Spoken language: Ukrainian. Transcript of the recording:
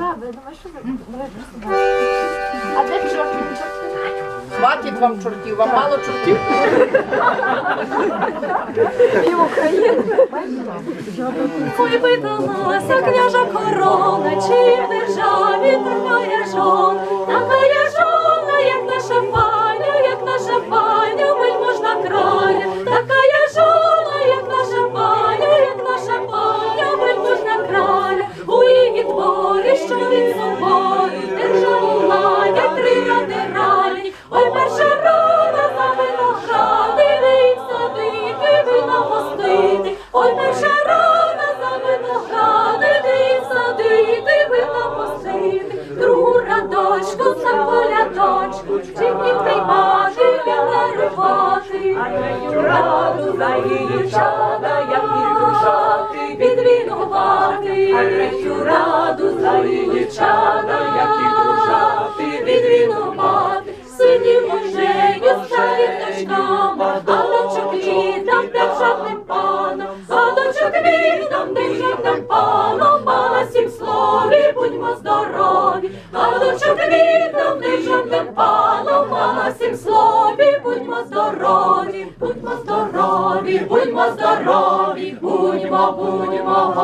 жаби, я думаю, що ви берете собаку. А де чорт? Хватить вам чортів, вам мало чортів. Ой, видалася княжа корона, чи в державі тримає жон. Ой, перша рада за виногради, вийдь садити, вина гостити. Другу радочку, за колядочку, чи підтримати, піддарувати. А третю раду за її чада, як підрушати, підвінувати. А третю раду за її чада, дочок літам, державним паном, а сім слові будьмо здорові, а дочок літам, державним паном, а на сім слові будьмо здорові, будьмо здорові, будьмо здорові, будьмо, будьмо,